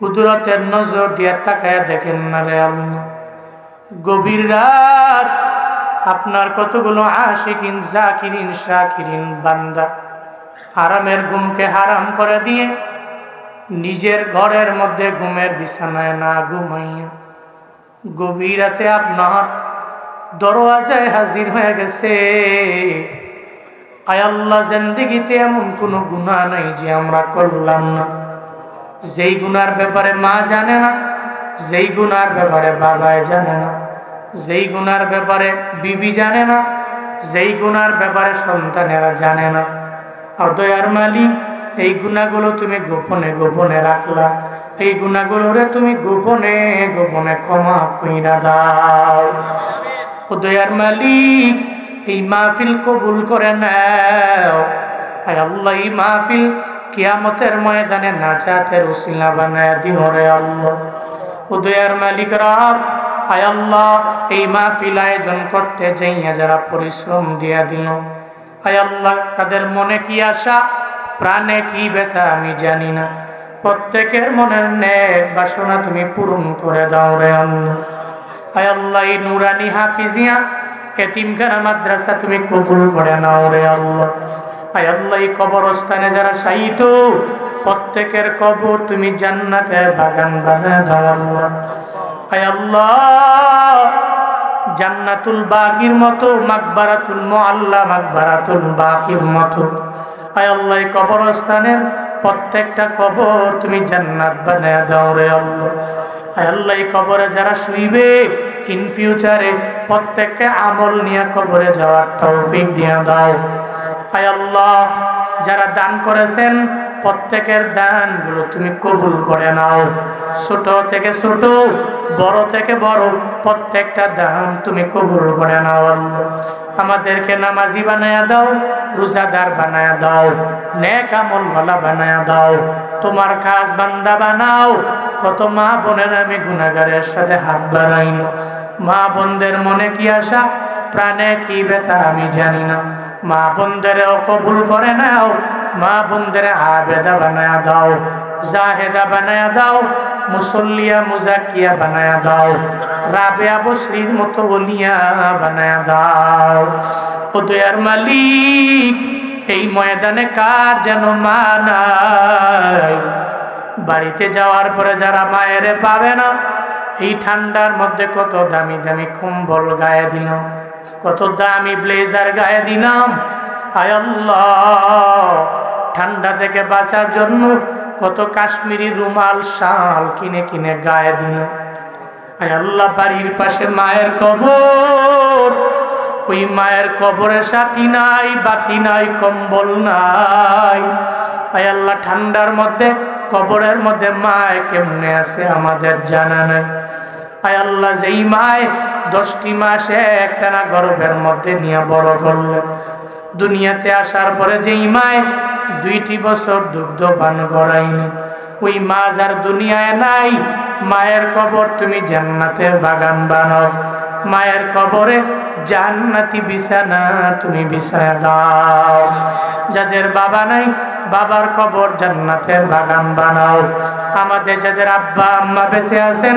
কুদরতের নজর দিয়ে তাকায় দেখেন না রে আল্লাহ গভীর রাত। আপনার কতগুলো আশিকিন, জাকিরিন, শাকিরিন বান্দা। আরামের ঘুমকে হারাম করে দিয়ে নিজের ঘরের মধ্যে ঘুমের বিছানায় না ঘুমাইয়া। গভীর রাতে আপনার দরওয়াজায় হাজির হয়ে গেছে। আয় আল্লাহ, জিন্দিগিতে এমন কোনো গুনাহ নাই যে আমরা করলাম না। যেই গুনার ব্যাপারে মা জানে না, যেই গুনার ব্যাপারে বাবায় জানে না, যেই গুনার ব্যাপারে বিবি জানে না, যেই গুনার ব্যাপারে সন্তানেরা জানে না। আর দয়ার মালিক, এই গুণাগুলো তুমি গোপনে গোপনে রাখলা, এই গুণাগুলোরে তুমি গোপনে গোপনে ক্ষমা কইরা দাও। ও দয়ার মালিক, এই মাহফিল কবুল করে নাও। আল্লাহ, এই মাহফিল কিয়ামতের ময়দানে নাজাতের উসিলা বানায় দিও রে আল্লাহ। ও দয়ার মালিক রাব আয় আল্লাহ, এই মাহফিল আয়োজন করতে যাইয়া যারা পরিশ্রম দিয়া দিল। আয় আল্লাহ, তাদের মনে কি আশা, প্রাণে কি ব্যথা আমি জানি না। প্রত্যেকের মনের নেক বাসনা তুমি পূরণ করে দাও রে আল্লাহ। আয় আল্লাহ, এই নুরানি হাফিজিয়া, এতিমখানা মাদ্রাসা তুমি কবুল করে নাও রে আল্লাহ। আয় আল্লাহ কবরস্থানে যারা শায়িত, প্রত্যেকের কবর তুমি জান্নাতে বাগান বানায় দাও আল্লাহ। আয় আল্লাহ, জান্নাতুল বাকির মতো মাকবারাতুল মুআল্লা মাকবারাতুল বাকির মতো। আয় আল্লাহ কবরস্থানের প্রত্যেকটা কবর তুমি জান্নাত বানায় দাও রে আল্লাহ। আয় আল্লাহ কবরে যারা শুইবে ইন ফিউচারে প্রত্যেককে আমল নিয়ে কবরে যাওয়ার তৌফিক দিয়ে দাও। যারা দান করেছেন, প্রত্যেকের দানগুলো তুমি কবুল করে নাও। ছোট থেকে ছোট, বড় থেকে বড়, প্রত্যেকটা দান তুমি কবুল করে নাও আমাদেরকে নামাজি বানায়া দাও, রোজাদার বানায়া দাও, নেক আমল ভালা বানায়া দাও, তোমার কাজ বান্দা বানাও। কত মা বোনের আমি গুনাগারের সাথে হাত বাড়াইল। মা বোনদের মনে কি আশা, প্রাণে কি ব্যথা আমি জানি না। মা বোনদেরও কবুল করে নাও, মা বোনদের আবেদা বানায়া দাও, জাহেদা বানায়া দাও, মুসল্লিয়া মুজাকিয়া বানায়া দাও রাবেয়া বসরির মতো বলিয়া বানায়া দাও। ও দয়ার মালিক, এই ময়দানে কার যেন মা নাই? বাড়িতে যাওয়ার পরে যারা মায়ের পাবে না, এই ঠান্ডার মধ্যে কত দামি দামি কম্বল গায়ে দিলাম কত দামি ব্লেজার গায়ে দিলাম। আয় ঠান্ডা থেকে বাঁচার জন্য কত কাশ্মীরি রুমাল, শাল কিনে কিনে গায়ে দিলাম। আল্লাহ, বাড়ির পাশে মায়ের কবর। ওই মায়ের কবরে সাথী নাই, বাতি নাই, কম্বল নাই। আল্লাহ, ঠান্ডার মধ্যে, কবরের মধ্যে মায় কেমনে আছে আমাদের জানা নাই। আয় আল্লাহ, যেই মায় দশটি মাসে একটা না গর্ভের মধ্যে নিয়ে বড় করলেন। দুনিয়াতে আসার পরে যেই মায় দুইটি বছর দুগ্ধ পান করাইলেন ওই মা যার দুনিয়ায় নাই। মায়ের কবর তুমি জান্নাতের বাগান বানাও। মায়ের কবরে জান্নাতি বিছানা তুমি বিছানা দাও। যাদের বাবা নাই, বাবার কবর জান্নাতের বাগান বানাও। আমাদের যাদের আব্বা, আম্মা বেঁচে আছেন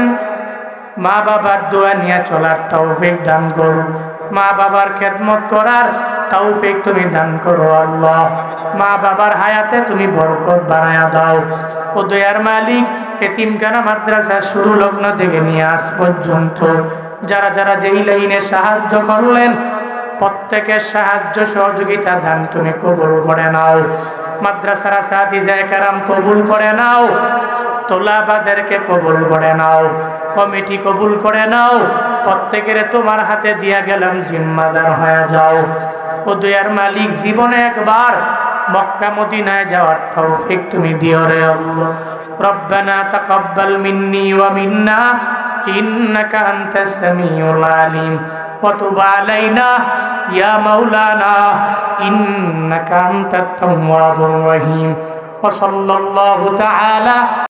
মা বাবার দোয়া নিয়ে চলার তৌফিক দান করো। মা বাবার খেদমত করার তৌফিক তুমি দান করো আল্লাহ। মা বাবার হায়াতে তুমি বরকত বানায়া দাও। ও দয়ার মালিক, এতিমখানা মাদ্রাসা শুরু লগ্ন থেকে নিয়ে আজ পর্যন্ত। যারা যারা যেই লাইনে সাহায্য করলেন, প্রত্যেকের সাহায্য সহযোগিতা দান তুমি কবুল করে নাও। মাদ্রাসার সাথী যায় কবুল করে নাও। তোলাবাদেরকে কবুল করে নাও কমিটি কবুল করে নাও প্রত্যেকের তোমার হাতে দিয়া গেলাম জিম্মাদার হয়ে যাও ও দুয়ার মালিক জীবনে একবার মক্কা মদিনায় যাওয়ার তৌফিক তুমি দিও রে আল্লাহ রব্বানা তাকাব্বাল মিন্নি ওয়া মিন্না ইন্নাকা আনতাস সামিউল আলিম وتب علينا يا مولانا إنك أنت التواب الرحيم وصلى الله تعالى